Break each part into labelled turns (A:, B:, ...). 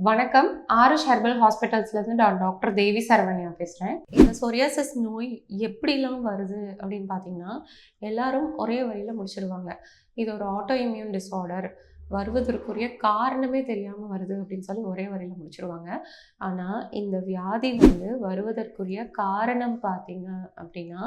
A: வணக்கம். RS herbal ஹாஸ்பிட்டல்ஸ்லேருந்து நான் doctor தேவி சரவணியா பேசுகிறேன் இந்த சொரியாசிஸ் நோய் எப்படிலாம் வருது அப்படின்னு பார்த்தீங்கன்னா எல்லாரும் ஒரே வழியில் முடிச்சிடுவாங்க இது ஒரு ஆட்டோ இம்யூன் டிஸார்டர் வருவதற்குரிய காரணமே தெரியாமல் வருது அப்படின்னு சொல்லி ஒரே வரையில் முடிச்சிடுவாங்க ஆனால் இந்த வியாதி வந்து வருவதற்குரிய காரணம் பார்த்தீங்க அப்படின்னா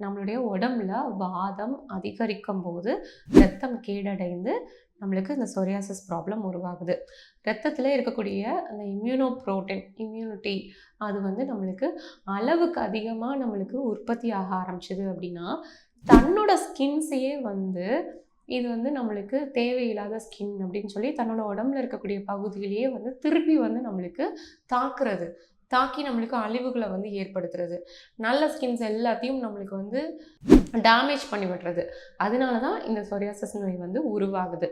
A: நம்மளுடைய உடம்புல வாதம் அதிகரிக்கும் போது ரத்தம் கேடடைந்து நம்மளுக்கு இந்த சொரியாசிஸ் ப்ராப்ளம் உருவாகுது. ரத்தத்தில் இருக்கக்கூடிய அந்த இம்யூனோ ப்ரோட்டீன் இம்யூனிட்டி அது வந்து நம்மளுக்கு அளவுக்கு அதிகமாக நம்மளுக்கு உற்பத்தி ஆக ஆரம்பிச்சிது அப்படின்னா தன்னோட ஸ்கின்ஸையே வந்து இது வந்து நம்மளுக்கு தேவையில்லாத ஸ்கின் அப்படின்னு சொல்லி தன்னோட உடம்புல இருக்கக்கூடிய பகுதியிலேயே வந்து திருப்பி வந்து நம்மளுக்கு தாக்குறது. தாக்கி நம்மளுக்கு அழிவுகளை வந்து ஏற்படுத்துறது. நல்ல ஸ்கின்ஸ் எல்லாத்தையும் நம்மளுக்கு வந்து டேமேஜ் பண்ணி விடுறது. அதனால தான் இந்த சொரியாசஸ் நோய் வந்து உருவாகுது.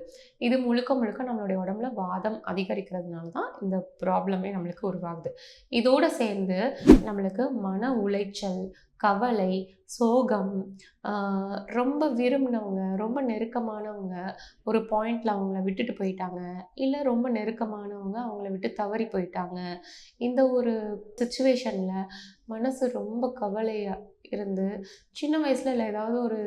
A: இது முழுக்க முழுக்க நம்மளுடைய உடம்புல வாதம் அதிகரிக்கிறதுனால தான் இந்த ப்ராப்ளமே நம்மளுக்கு உருவாகுது. இதோடு சேர்ந்து நம்மளுக்கு மன உளைச்சல் கவலை சோகம் ரொம்ப விரும்பினவங்க ரொம்ப நெருக்கமானவங்க ஒரு பாயிண்டில் அவங்கள விட்டுட்டு போயிட்டாங்க. இல்லை ரொம்ப நெருக்கமானவங்க அவங்கள விட்டு தவறி போயிட்டாங்க. இந்த ஒரு சுச்சுவேஷனில் மனசு ரொம்ப கவலையாக இருந்து சின்ன வயசில் இல்லை ஏதாவது ஒரு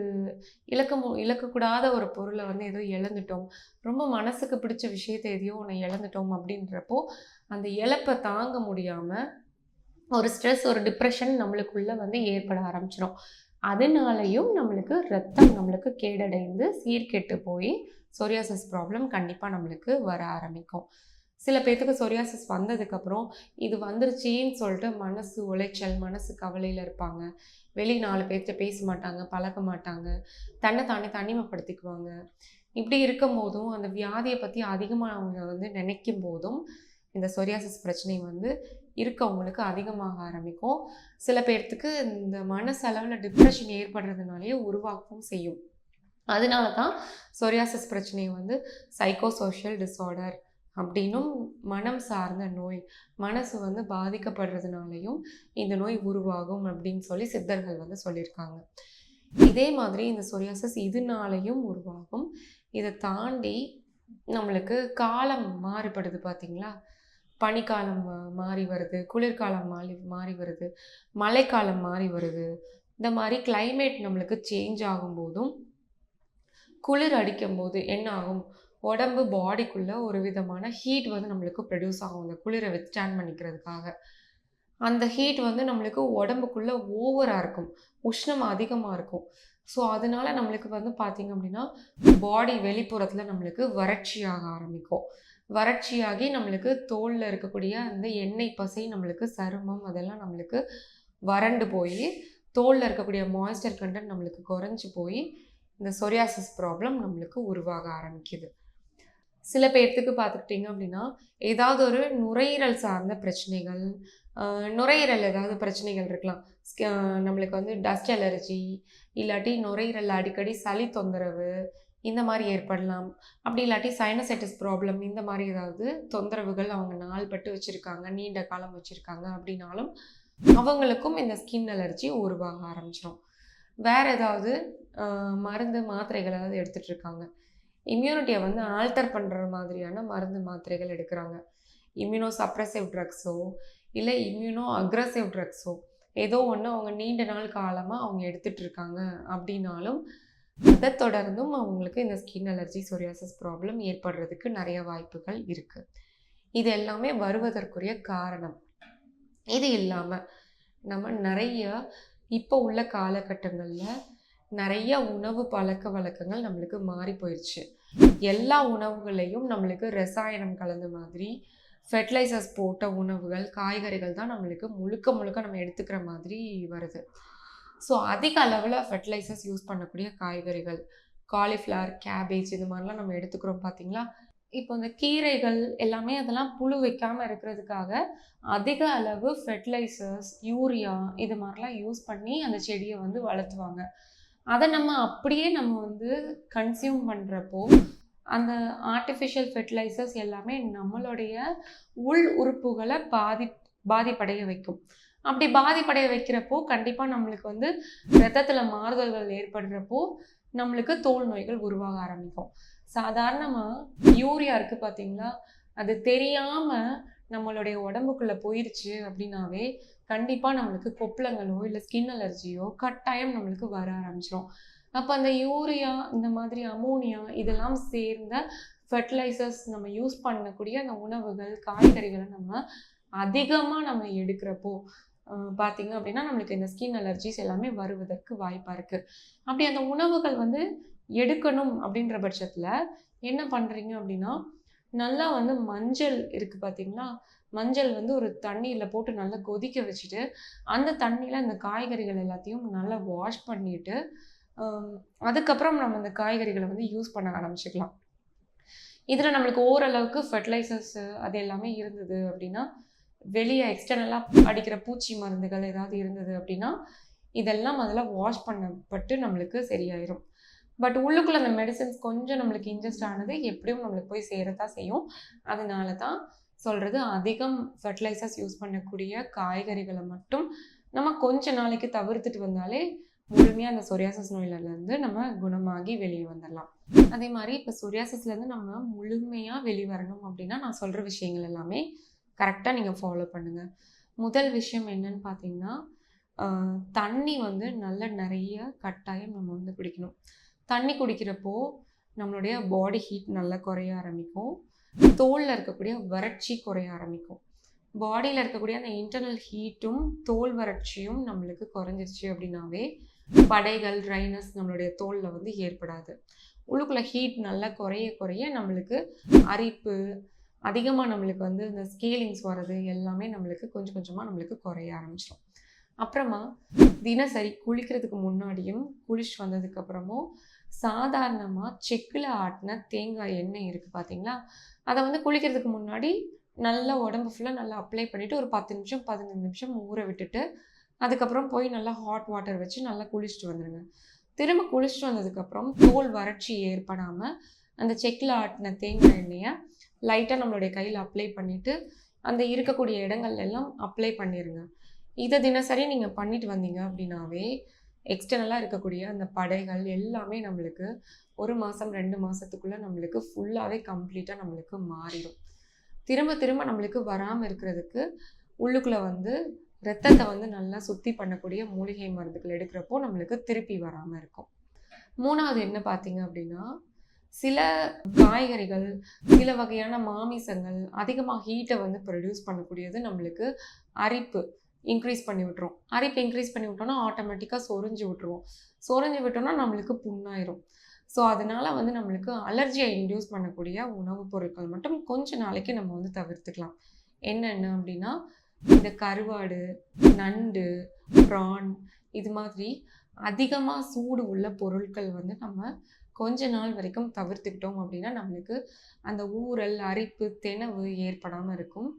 A: இழக்க மு இழக்கக்கூடாத ஒரு பொருளை வந்து ஏதோ இழந்துட்டோம். ரொம்ப மனசுக்கு பிடிச்ச விஷயத்தை எதையோ ஒன்று இழந்துட்டோம் அப்படின்றப்போ அந்த இழப்பை தாங்க முடியாமல் ஒரு ஸ்ட்ரெஸ் ஒரு டிப்ரெஷன் நம்மளுக்குள்ளே வந்து ஏற்பட ஆரம்பிச்சிடும் அதனாலையும் நம்மளுக்கு ரத்தம் நம்மளுக்கு கேடடைந்து சீர்கெட்டு போய் சொரியாசிஸ் ப்ராப்ளம் கண்டிப்பாக நம்மளுக்கு வர ஆரம்பிக்கும். சில பேர்த்துக்கு சொரியாசிஸ் வந்ததுக்கப்புறம் இது வந்துருச்சின்னு சொல்லிட்டு மனசு உளைச்சல் மனசு கவலையில் இருப்பாங்க. வெளி நாலு பேர்த்த பேச மாட்டாங்க பழக மாட்டாங்க. தன்னை தானே தனிமைப்படுத்திக்குவாங்க. இப்படி இருக்கும் போதும் அந்த வியாதியை பற்றி அதிகமாக அவங்க வந்து நினைக்கும் போதும் இந்த சொரியாசிஸ் பிரச்சனை வந்து இருக்கவங்களுக்கு அதிகமாக ஆரம்பிக்கும். சில பேர்த்துக்கு இந்த மனசளவில் டிப்ரெஷன் ஏற்படுறதுனாலேயே உருவாக்கவும் செய்யும். அதனால தான் சொரியாசிஸ் பிரச்சனையை வந்து சைக்கோ சோஷியல் டிஸார்டர் அப்படின்னும் மனம் சார்ந்த நோய் மனசு வந்து பாதிக்கப்படுறதுனாலையும் இந்த நோய் உருவாகும் அப்படின்னு சொல்லி சித்தர்கள் வந்து சொல்லியிருக்காங்க. இதே மாதிரி இந்த சொரியாசஸ் இதனாலையும் உருவாகும். இதை தாண்டி நம்மளுக்கு காலம் மாறுபடுது பார்த்தீங்களா பனிக்காலம் மாறி வருது குளிர்காலம் மாறி மாறி வருது மழைக்காலம் மாறி வருது. இந்த மாதிரி கிளைமேட் நம்மளுக்கு சேஞ்ச் ஆகும்போதும் குளிர் அடிக்கும் போது என்ன ஆகும்? உடம்பு பாடிக்குள்ளே ஒரு விதமான ஹீட் வந்து நம்மளுக்கு ப்ரொடியூஸ் ஆகும். அந்த குளிரை வித்ஸ்டாண்ட் பண்ணிக்கிறதுக்காக. அந்த ஹீட் வந்து நம்மளுக்கு உடம்புக்குள்ளே ஓவராக இருக்கும். உஷ்ணம் அதிகமாக இருக்கும். ஸோ அதனால நம்மளுக்கு வந்து பார்த்திங்க அப்படின்னா பாடி வெளிப்புறத்தில் நம்மளுக்கு வறட்சியாக ஆரம்பிக்கும். வறட்சியாகி நம்மளுக்கு தோலில் இருக்கக்கூடிய அந்த எண்ணெய் பசை நம்மளுக்கு சருமம் அதெல்லாம் நம்மளுக்கு வறண்டு போய் தோலில் இருக்கக்கூடிய மாய்ஸ்டர் கண்டென்ட் நம்மளுக்கு குறைஞ்சி போய் இந்த சொரியாசிஸ் ப்ராப்ளம் நம்மளுக்கு உருவாக ஆரம்பிக்குது. சில பேர்த்துக்கு பார்த்துக்கிட்டிங்க அப்படின்னா ஏதாவது ஒரு நுரையீரல் சார்ந்த பிரச்சனைகள் நுரையீரல் ஏதாவது பிரச்சனைகள் இருக்கலாம். ஸ்க- நம்மளுக்கு வந்து டஸ்ட் அலர்ஜி இல்லாட்டி நுரையீரல் அடிக்கடி சளி தொந்தரவு இந்த மாதிரி ஏற்படலாம். அப்படி இல்லாட்டி சைனசைட்டிஸ் ப்ராப்ளம் இந்த மாதிரி ஏதாவது தொந்தரவுகள் அவங்க நாள்பட்டு வச்சுருக்காங்க நீண்ட காலம் வச்சுருக்காங்க அப்படின்னாலும் அவங்களுக்கும் இந்த ஸ்கின் அலர்ஜி உருவாக ஆரம்பிச்சிடும் வேறு ஏதாவது மருந்து மாத்திரைகள் ஏதாவது எடுத்துகிட்ருக்காங்க இம்யூனிட்டியை வந்து ஆல்டர் பண்ணுற மாதிரியான மருந்து மாத்திரைகள் எடுக்கிறாங்க. இம்யூனோ சப்ரஸிவ் ட்ரக்ஸோ இல்லை இம்யூனோ அக்ரஸிவ் ட்ரக்ஸோ ஏதோ ஒன்று அவங்க நீண்ட நாள் காலமாக அவங்க எடுத்துகிட்டு இருக்காங்க அப்படின்னாலும் அதை தொடர்ந்தும் அவங்களுக்கு இந்த ஸ்கின் அலர்ஜி சோரியாசஸ் ப்ராப்ளம் ஏற்படுறதுக்கு நிறைய வாய்ப்புகள் இருக்குது இது எல்லாமே வருவதற்குரிய காரணம். இது இல்லாமல் நம்ம நிறைய இப்போ உள்ள காலகட்டங்களில் நிறைய உணவு பழக்க வழக்கங்கள் நம்மளுக்கு மாறி போயிடுச்சு எல்லா உணவுகளையும் நம்மளுக்கு ரசாயனம் கலந்த மாதிரி ஃபெர்டிலைசர்ஸ் போட்ட உணவுகள் காய்கறிகள் தான் நம்மளுக்கு முழுக்க முழுக்க நம்ம எடுத்துக்கிற மாதிரி வருது. ஸோ அதிக அளவில் ஃபெர்டிலைசர்ஸ் யூஸ் பண்ணக்கூடிய காய்கறிகள் காலிஃப்ளவர் கேபேஜ் இது மாதிரிலாம் நம்ம எடுத்துக்கிறோம் பார்த்தீங்களா இப்போ இந்த கீரைகள் எல்லாமே அதெல்லாம் புழு வைக்காமல் இருக்கிறதுக்காக அதிக அளவு ஃபெர்டிலைசர்ஸ் யூரியா இது மாதிரிலாம் யூஸ் பண்ணி அந்த செடியை வந்து வளர்த்துவாங்க. அதை நம்ம அப்படியே நம்ம வந்து கன்சியூம் பண்ணுறப்போ அந்த ஆர்டிஃபிஷியல் ஃபெர்டிலைசர்ஸ் எல்லாமே நம்மளுடைய உள் உறுப்புகளை பாதி பாதிப்படைய வைக்கும். அப்படி பாதிப்படைய வைக்கிறப்போ கண்டிப்பாக நம்மளுக்கு வந்து ரத்தத்தில் மாறுதல்கள் ஏற்படுறப்போ நம்மளுக்கு தோல் நோய்கள் உருவாக ஆரம்பிக்கும். சாதாரணமாக யூரியா இருக்குது பார்த்தீங்களா அது தெரியாமல் நம்மளுடைய உடம்புக்குள்ளே போயிருச்சு அப்படின்னாவே கண்டிப்பாக நம்மளுக்கு கொப்பளங்களோ இல்லை ஸ்கின் அலர்ஜியோ கட்டாயம் நம்மளுக்கு வர ஆரம்பிச்சிடும் அப்போ அந்த யூரியா இந்த மாதிரி அமோனியா இதெல்லாம் சேர்ந்த ஃபெர்டிலைசர்ஸ் நம்ம யூஸ் பண்ணக்கூடிய அந்த உணவுகள் காய்கறிகளை நம்ம அதிகமாக நம்ம எடுக்கிறப்போ பார்த்தீங்க அப்படின்னா நம்மளுக்கு இந்த ஸ்கின் அலர்ஜிஸ் எல்லாமே வருவதற்கு வாய்ப்பாக இருக்குது அப்படி அந்த உணவுகள் வந்து எடுக்கணும் அப்படின்ற பட்சத்தில் என்ன பண்ணுறீங்க அப்படின்னா நல்லா வந்து மஞ்சள் இருக்குது பார்த்தீங்களா மஞ்சள் வந்து ஒரு தண்ணியில் போட்டு நல்லா கொதிக்க வச்சுட்டு அந்த தண்ணியில் இந்த காய்கறிகள் எல்லாத்தையும் நல்லா வாஷ் பண்ணிட்டு அதுக்கப்புறம் நம்ம இந்த காய்கறிகளை வந்து யூஸ் பண்ண ஆரம்பிச்சுக்கலாம். இதில் நம்மளுக்கு ஓரளவுக்கு ஃபெர்டிலைசர்ஸ் அது எல்லாமே இருந்தது அப்படின்னா வெளியே எக்ஸ்டர்னலாக அடிக்கிற பூச்சி மருந்துகள் ஏதாவது இருந்தது அப்படின்னா இதெல்லாம் அதில் வாஷ் பண்ணப்பட்டு நம்மளுக்கு சரியாயிரும். பட் உள்ளுக்குள்ள அந்த மெடிசன்ஸ் கொஞ்சம் நம்மளுக்கு இன்ஜெஸ்ட் ஆனது எப்படியும் நம்மளுக்கு போய் சேரத்தான் செய்யும். அதனால தான் சொல்கிறது அதிகம் ஃபெர்டிலைசர்ஸ் யூஸ் பண்ணக்கூடிய காய்கறிகளை மட்டும் நம்ம கொஞ்ச நாளைக்கு தவிர்த்துட்டு வந்தாலே முழுமையாக அந்த சொரியாசஸ் நோயிலேருந்து நம்ம குணமாகி வெளியே வந்துடலாம் அதே மாதிரி இப்போ சொரியாசஸ்லேருந்து நம்ம முழுமையாக வெளியே வரணும் அப்படின்னா நான் சொல்கிற விஷயங்கள் எல்லாமே கரெக்டாக நீங்கள் ஃபாலோ பண்ணுங்கள் முதல் விஷயம் என்னன்னு பார்த்தீங்கன்னா தண்ணி வந்து நல்ல நிறைய கட்டாயம் நம்ம வந்து குடிக்கணும். தண்ணி குடிக்கிறப்போ நம்மளுடைய பாடி ஹீட் நல்லா குறைய ஆரம்பிக்கும். தோலில் இருக்கக்கூடிய வறட்சி குறைய ஆரம்பிக்கும். பாடியில் இருக்கக்கூடிய அந்த இன்டர்னல் ஹீட்டும் தோல் வறட்சியும் நம்மளுக்கு குறைஞ்சிருச்சு அப்படின்னாவே படைகள் ட்ரைனஸ் நம்மளுடைய தோலில் வந்து ஏற்படாது. உள்ளுக்குள்ளே ஹீட் நல்லா குறைய குறைய நம்மளுக்கு அரிப்பு அதிகமாக நம்மளுக்கு வந்து இந்த ஸ்கேலிங்ஸ் வர்றது எல்லாமே நம்மளுக்கு கொஞ்சம் கொஞ்சமாக நம்மளுக்கு குறைய ஆரம்பிச்சிடும் அப்புறமா தினசரி குளிக்கிறதுக்கு முன்னாடியும் குளிச்சுட்டு வந்ததுக்கப்புறமும் சாதாரணமாக செக்கில் ஆட்டின தேங்காய் எண்ணெய் இருக்குது பார்த்தீங்களா அதை வந்து குளிக்கிறதுக்கு முன்னாடி நல்லா உடம்பு ஃபுல்லாக நல்லா அப்ளை பண்ணிவிட்டு ஒரு பத்து நிமிஷம் பதினஞ்சு நிமிஷம் ஊற விட்டுட்டு அதுக்கப்புறம் போய் நல்லா ஹாட் வாட்டர் வச்சு நல்லா குளிச்சுட்டு வந்துடுங்க திரும்ப குளிச்சுட்டு வந்ததுக்கப்புறம் தோல் வறட்சி ஏற்படாமல் அந்த செக்கில் ஆட்டின தேங்காய் எண்ணெயை லைட்டாக நம்மளுடைய கையில் அப்ளை பண்ணிவிட்டு அந்த இருக்கக்கூடிய இடங்கள்ல எல்லாம் அப்ளை பண்ணிடுங்க இதை தினசரி நீங்கள் பண்ணிட்டு வந்தீங்க அப்படின்னாவே எக்ஸ்டர்னலாக இருக்கக்கூடிய அந்த படைகள் எல்லாமே நம்மளுக்கு ஒரு மாதம் ரெண்டு மாதத்துக்குள்ளே நம்மளுக்கு ஃபுல்லாகவே கம்ப்ளீட்டாக நம்மளுக்கு மாறிடும். திரும்ப திரும்ப நம்மளுக்கு வராமல் இருக்கிறதுக்கு உள்ளுக்குள்ளே வந்து ரத்தத்தை வந்து நல்லா சுத்தி பண்ணக்கூடிய மூலிகை மருந்துகள் எடுக்கிறப்போ நம்மளுக்கு திருப்பி வராமல் இருக்கும். மூணாவது என்ன பார்த்தீங்க அப்படின்னா சில காய்கறிகள் சில வகையான மாமிசங்கள் அதிகமாக ஹீட்டை வந்து ப்ரொடியூஸ் பண்ணக்கூடியது நம்மளுக்கு அரிப்பு இன்க்ரீஸ் பண்ணி விட்டுரும். அரிப்பு இன்க்ரீஸ் பண்ணி விட்டோம்னா ஆட்டோமேட்டிக்காக சொரிஞ்சு விட்டுருவோம். சொரிஞ்சு விட்டோம்னா நம்மளுக்கு புண்ணாயிரும். ஸோ அதனால வந்து நம்மளுக்கு அலர்ஜியை இன்டியூஸ் பண்ணக்கூடிய உணவுப் பொருட்கள் மட்டும் கொஞ்ச நாளைக்கு நம்ம வந்து தவிர்த்துக்கலாம். என்னென்ன அப்படின்னா இந்த கருவாடு நண்டு ப்ரான் இது மாதிரி அதிகமாக சூடு உள்ள பொருட்கள் வந்து நம்ம கொஞ்ச நாள் வரைக்கும் தவிர்த்துக்கிட்டோம் அப்படின்னா நம்மளுக்கு அந்த ஊறல் அரிப்பு தெனவு ஏற்படாமல் இருக்கும்.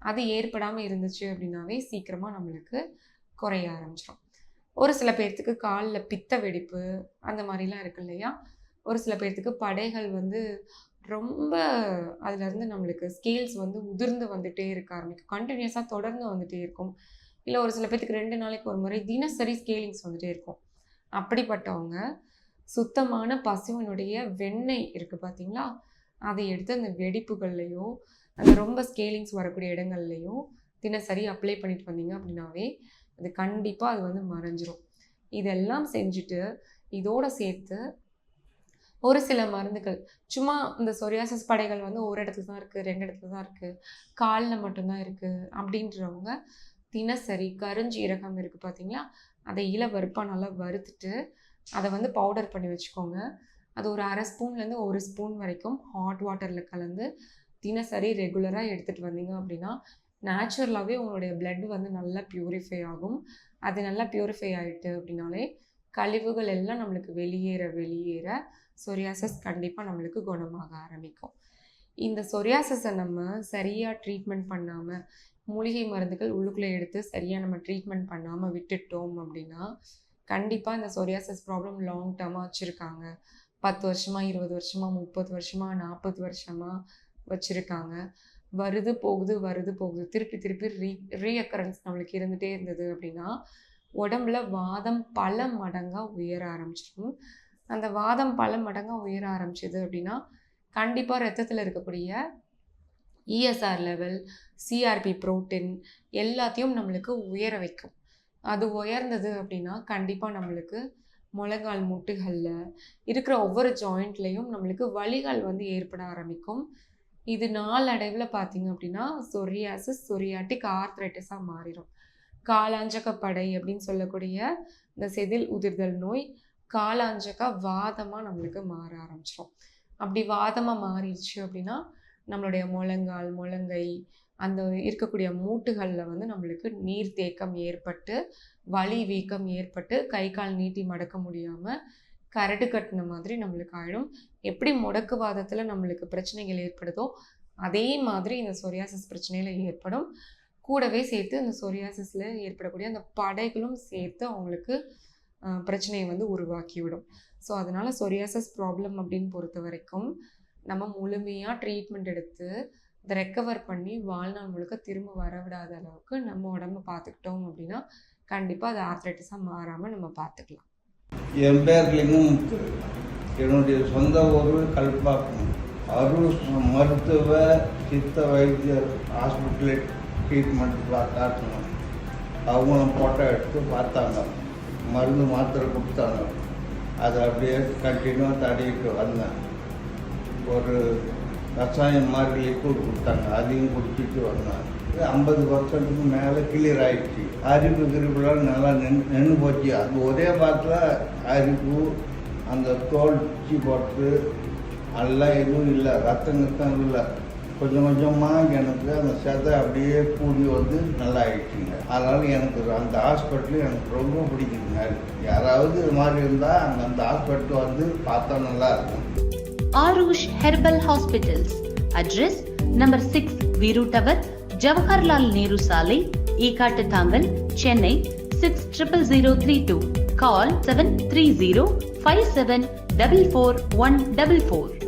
A: அது ஏற்படாமல் இருந்துச்சு அப்படின்னாவே சீக்கிரமாக நம்மளுக்கு குறைய ஆரம்பிச்சிடும் ஒரு சில பேர்த்துக்கு காலில் பித்த வெடிப்பு அந்த மாதிரிலாம் இருக்கு இல்லையா? ஒரு சில பேர்த்துக்கு படைகள் வந்து ரொம்ப அதுலேருந்து நம்மளுக்கு ஸ்கேல்ஸ் வந்து உதிர்ந்து வந்துகிட்டே இருக்க ஆரம்பிக்கும். கண்டினியூஸாக தொடர்ந்து வந்துகிட்டே இருக்கும். இல்லை ஒரு சில பேர்த்துக்கு ரெண்டு நாளைக்கு ஒரு முறை தினசரி ஸ்கேலிங்ஸ் வந்துட்டே இருக்கும். அப்படிப்பட்டவங்க சுத்தமான பசுவினுடைய வெண்ணெய் இருக்குது பார்த்தீங்களா அதை எடுத்து அந்த வெடிப்புகள்லையோ அந்த ரொம்ப ஸ்கேலிங்ஸ் வரக்கூடிய இடங்கள்லையோ தினசரி அப்ளை பண்ணிட்டு வந்தீங்க அப்படின்னாவே அது கண்டிப்பாக அது வந்து மறைஞ்சிரும். இதெல்லாம் செஞ்சுட்டு இதோட சேர்த்து ஒரு சில மருந்துகள். சும்மா இந்த சொரியாசஸ் படைகள் வந்து ஒரு இடத்துல தான் இருக்குது ரெண்டு இடத்துல தான் இருக்குது காலில் மட்டும்தான் இருக்குது அப்படின்றவங்க தினசரி கருஞ்சீரகம் இருக்குது பார்த்தீங்களா அதை இளவருப்பாக நல்லா வறுத்துட்டு அதை வந்து பவுடர் பண்ணி வச்சுக்கோங்க. அது ஒரு அரை ஸ்பூன்லேருந்து ஒரு ஸ்பூன் வரைக்கும் ஹாட் வாட்டரில் கலந்து தினசரி ரெகுலராக எடுத்துகிட்டு வந்தீங்க அப்படின்னா நேச்சுரலாகவே உங்களுடைய பிளட் வந்து நல்லா ப்யூரிஃபை ஆகும். அது நல்லா ப்யூரிஃபை ஆகிட்டு அப்படின்னாலே கழிவுகள் எல்லாம் நம்மளுக்கு வெளியேற வெளியேற சொரியாசஸ் கண்டிப்பாக நம்மளுக்கு குணமாக ஆரம்பிக்கும். இந்த சொரியாசஸை நம்ம சரியாக ட்ரீட்மெண்ட் பண்ணாமல் மூலிகை மருந்துகள் உள்ளுக்குள்ளே எடுத்து சரியாக நம்ம ட்ரீட்மெண்ட் பண்ணாமல் விட்டுட்டோம் அப்படின்னா கண்டிப்பாக இந்த சொரியாசஸ் ப்ராப்ளம் லாங் டேர்மாக வச்சுருக்காங்க. பத்து வருஷமாக இருபது வருஷமாக முப்பது வருஷமாக நாற்பது வருஷமாக வச்சுருக்காங்க. வருது போகுது வருது போகுது. திருப்பி திருப்பி ரீ ரீஅக்கரன்ஸ் நம்மளுக்கு இருந்துகிட்டே இருந்தது அப்படின்னா உடம்புல வாதம் பல மடங்காக உயர ஆரம்பிச்சிடும். அந்த வாதம் பல மடங்காக உயர ஆரம்பிச்சது அப்படின்னா கண்டிப்பாக ரத்தத்தில் இருக்கக்கூடிய இஎஸ்ஆர் லெவல் சிஆர்பி புரோட்டீன் எல்லாத்தையும் நம்மளுக்கு உயர வைக்கும். அது உயர்ந்தது அப்படின்னா கண்டிப்பாக நம்மளுக்கு முழங்கால் முட்டுகளில் இருக்கிற ஒவ்வொரு ஜாயிண்ட்லேயும் நம்மளுக்கு வலிகள் வந்து ஏற்பட ஆரம்பிக்கும். இது நாளடைவில் பார்த்தீங்க அப்படின்னா சொரியாசிஸ் சொரியாட்டிக் ஆர்த்ரைட்டிஸாக மாறிடும் காலாஞ்சகப்படை அப்படின்னு சொல்லக்கூடிய இந்த செதில் உதிர்தல் நோய் காலாஞ்சக வாதமாக நம்மளுக்கு மாற ஆரம்பிச்சிடும் அப்படி வாதமாக மாறிடுச்சு அப்படின்னா நம்மளுடைய முழங்கால் முழங்கை அந்த இருக்கக்கூடிய மூட்டுகளில் வந்து நம்மளுக்கு நீர் தேக்கம் ஏற்பட்டு வலி வீக்கம் ஏற்பட்டு கை கால் நீட்டி மடக்க முடியாமல் கரடு கட்டின மாதிரி நம்மளுக்கு ஆயிடும். எப்படி முடக்குவாதத்தில் நம்மளுக்கு பிரச்சனைகள் ஏற்படுதோ அதே மாதிரி இந்த சொரியாசிஸ் பிரச்சனையில் ஏற்படும். கூடவே சேர்த்து இந்த சொரியாசிஸில் ஏற்படக்கூடிய அந்த படைகளும் சேர்த்து அவங்களுக்கு பிரச்சனையை வந்து உருவாக்கிவிடும். ஸோ அதனால் சொரியாசஸ் ப்ராப்ளம் அப்படின்னு பொறுத்த வரைக்கும் நம்ம முழுமையாக ட்ரீட்மெண்ட் எடுத்து இதை ரெக்கவர் பண்ணி வாழ்நாள் முழுக்க திரும்ப வரவிடாத அளவுக்கு நம்ம உடம்ப பார்த்துக்கிட்டோம் அப்படின்னா கண்டிப்பாக அது ஆர்த்ரைட்டிஸாக மாறாமல் நம்ம பார்த்துக்கலாம்.
B: என் பேர் என்னுடைய சொந்த ஊர் கல்பாக்கம். அருள் மருத்துவ சித்த வைத்தியர் ஹாஸ்பிட்டலில் ட்ரீட்மெண்ட் காட்டணும். அவங்களும் ஃபோட்டோ எடுத்து பார்த்தாங்க. மருந்து மாத்திரை கொடுத்தாங்க. அதை அப்படியே கண்டினியூவாக தடிக்கிட்டு வந்தேன். ஒரு கஷாயம் மாதிரி லிக்விட் கொடுத்தாங்க. அதையும் குடிச்சிட்டு வந்தாங்க. ஐம்பது பர்சன்ட்டுக்கு மேலே கிளியர் ஆயிடுச்சு. அரிப்பு கிரிப்புலாம் நல்லா நின்று நின்று போச்சு. அது ஒரே பாட்டில் அரிப்பு அந்த தோல் பிச்சு போட்டு எல்லாம் எதுவும் இல்லை. ரத்தம் நித்தம் இல்லை. கொஞ்சம் கொஞ்சமாக எனக்கு அந்த செதை அப்படியே கூடி வந்து நல்லா ஆயிடுச்சுங்க. அதனால் எனக்கு அந்த ஹாஸ்பிட்டல் எனக்கு ரொம்ப பிடிக்குதுங்க. யாராவது இது மாதிரி இருந்தால் அங்கே அந்த ஹாஸ்பிட்டல் வந்து பார்த்தா நல்லா இருக்கும்.
C: Arush Herbal Hospitals. Address number 6 Viru Tower, Jawaharlal Nehru Salai, Ekattangal, Chennai 600032. Call 730 5744 144.